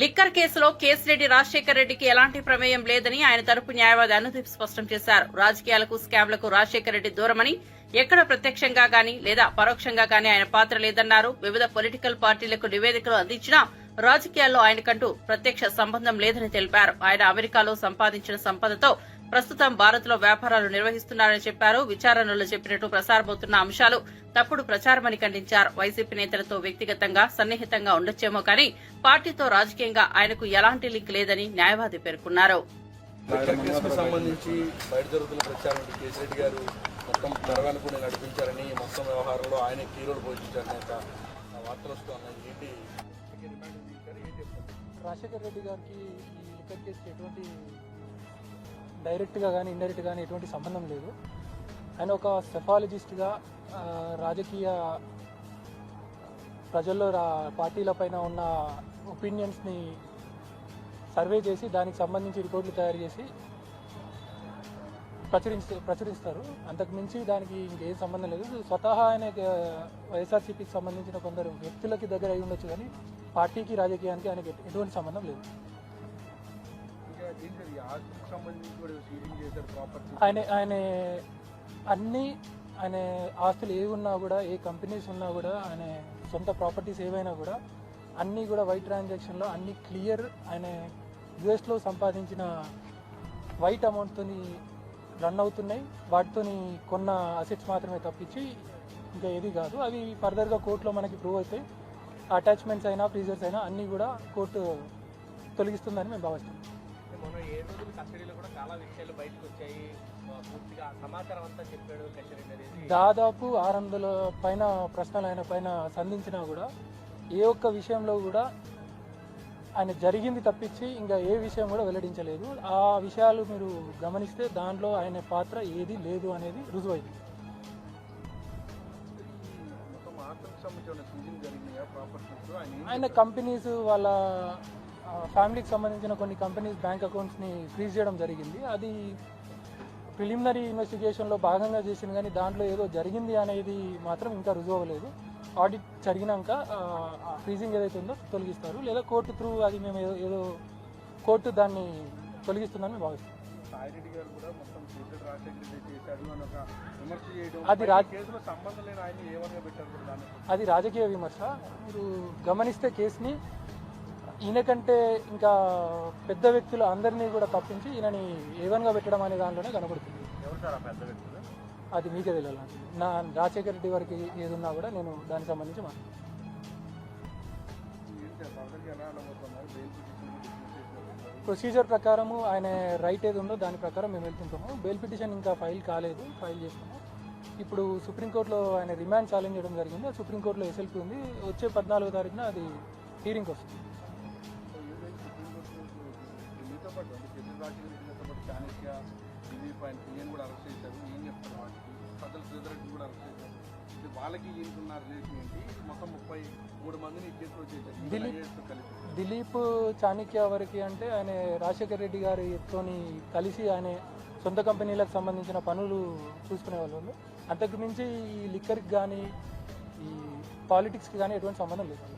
Liquor కేసులో కేసిరెడ్డి రాజశేఖర్ రెడ్డికి ఎలాంటి ప్రమేయం లేదని ఆయన తరపు న్యాయవాది అనుదీప్ స్పష్టం చేశారు. రాజకీయాలకు స్కామ్లకు రాజశేఖర్ రెడ్డి దూరమని ఎక్కడ ప్రత్యక్షంగా గాని లేదా పరోక్షంగా గాని ఆయన పాత్ర లేదన్నారు. వివిధ పొలిటికల్ పార్టీలకు నివేదికలు అందించినా రాజకీయాల్లో ఆయనకంటూ ప్రత్యక్ష సంబంధం లేదని తెలిపారు. ఆయన అమెరికాలో సంపాదించిన సంపదతో ప్రస్తుతం భారత్లో వ్యాపారాలు నిర్వహిస్తున్నారని చెప్పారు. విచారణలో చెప్పినట్టు ప్రసారమవుతున్న అంశాలు తప్పుడు ప్రచారమని ఖండించారు వైసీపీ నేతలతో వ్యక్తిగతంగా సన్నిహితంగా ఉండొచ్చేమో కానీ పార్టీతో రాజకీయంగా ఆయనకు ఎలాంటి లింక్ లేదని న్యాయవాది పేర్కొన్నారు లిక్కర్ కేసుకు సంబంధించి బయట జరుగుతున్న ప్రచారం ఏంటి? కేసీరెడ్డి గారు మొత్తం తెరవనుకుని నడిపించారని ఈ మొత్తం వ్యవహారంలో ఆయన వార్తలు ఏంటి? రాజశేఖర్ రెడ్డి గారికి ఈ లిక్కర్ కేసుకి ఎటువంటి డైరెక్ట్గా కానీ ఇండైరెక్ట్ కానీ ఎటువంటి సంబంధం లేదు ఆయన ఒక సెఫాలజిస్ట్గా రాజకీయ ప్రజల్లో రా పార్టీల పైన ఉన్న ఒపీనియన్స్ని సర్వే చేసి దానికి సంబంధించి రిపోర్ట్లు తయారు చేసి ప్రచురించ ప్రచురిస్తారు. అంతకు మించి దానికి ఇంకేం సంబంధం లేదు. స్వతహా ఆయన వైఎస్ఆర్సీపీకి సంబంధించిన కొందరు వ్యక్తులకి దగ్గర అయి ఉండొచ్చు కానీ పార్టీకి రాజకీయానికి ఆయనకి ఎటు- ఎటువంటి సంబంధం లేదు. ఆయన ఆయన అన్ని ఆయన ఆస్తులు ఏవి ఉన్నా కూడా ఏ కంపెనీస్ ఉన్నా కూడా ఆయన సొంత ప్రాపర్టీస్ ఏవైనా కూడా అన్నీ కూడా వైట్ ట్రాన్సాక్షన్లో అన్ని క్లియర్ ఆయన యుఎస్లో సంపాదించిన వైట్ అమౌంట్తో రన్ అవుతున్నాయి. వాటితోని కొన్న అసెట్స్ మాత్రమే తప్పించి ఇంకా ఏది కాదు. అవి ఫర్దర్గా కోర్టులో మనకి ప్రూవ్ అవుతాయి. అటాచ్మెంట్స్ అయినా ఫ్రీజర్స్ అయినా అన్నీ కూడా కోర్టు తొలగిస్తుందని మేము భావిస్తున్నాం. మొన్న ఏడు రోజులు కస్టడీలో కూడా చాలా విషయాలు బయటకు వచ్చాయి. పూర్తిగా సమాచారం అంతా చెప్పాడు కస్టడీ అనేది. దాదాపు ఆరు వందల పైన ప్రశ్నలు ఆయన పైన సంధించినా కూడా ఏ ఒక్క విషయంలో కూడా ఆయన జరిగింది తప్పించి ఇంకా ఏ విషయం కూడా వెల్లడించలేదు. ఆ విషయాలు మీరు గమనిస్తే దాంట్లో ఆయన పాత్ర ఏది లేదు అనేది రుజువైంది. ఏం ఆయన కంపెనీస్ వాళ్ళ ఫ్యామిలీకి సంబంధించిన కొన్ని కంపెనీస్ బ్యాంక్ అకౌంట్స్ని ఫ్రీజ్ చేయడం జరిగింది. అది ప్రిలిమినరీ ఇన్వెస్టిగేషన్లో భాగంగా చేసింది కానీ దాంట్లో ఏదో జరిగింది అనేది మాత్రం ఇంకా రుజువు అవ్వలేదు. ఆడిట్ జరిగినాక ఫ్రీజింగ్ ఏదైతే ఉందో తొలగిస్తారు. లేదా కోర్టు త్రూ అది మేము ఏదో ఏదో కోర్టు దాన్ని తొలగిస్తుందని మేము భావిస్తాం అది అది రాజకీయ విమర్శ. మీరు గమనిస్తే కేసుని ఈయన కంటే ఇంకా పెద్ద వ్యక్తులు అందరినీ కూడా తప్పించి ఈయనని ఏవన్గా పెట్టడం అనే దాంట్లోనే కనబడుతుంది. అది మీకే తెలియాలి నా రాజశేఖర రెడ్డి వారికి ఏది ఉన్నా కూడా నేను దానికి సంబంధించి మాట్లాడతాను. ప్రొసీజర్ ప్రకారము ఆయన రైట్ ఏది ఉందో దాని ప్రకారం మేము వెళ్తుంటాము. బెయిల్ పిటిషన్ ఇంకా ఫైల్ కాలేదు ఫైల్ చేస్తాము ఇప్పుడు సుప్రీంకోర్టులో ఆయన రిమాండ్ ఛాలెంజ్ చేయడం జరిగింది. సుప్రీంకోర్టులో ఎస్ఎల్పి ఉంది. వచ్చే పద్నాలుగో తారీఖున అది హీరింగ్ వస్తుంది. చాణక్య దిలీప్ ఈయన కూడా అరెస్ట్ చేశారు. ఏం చెప్తారు వాటికి సుధరెడ్డి కూడా అరెస్ట్ చేశారు. ఇది వాళ్ళకి రిలేషన్ ఏంటి? మొత్తం ముప్పై మూడు మందిని కేసులో చేశారు. కలిపి దిలీప్ చాణక్య వరకు అంటే ఆయన రాజశేఖర రెడ్డి గారితోని కలిసి ఆయన సొంత కంపెనీలకు సంబంధించిన పనులు చూసుకునే వాళ్ళు అంతకు మించి ఈ లిక్కర్కి కానీ ఈ పాలిటిక్స్కి కానీ ఎటువంటి సంబంధం లేదు.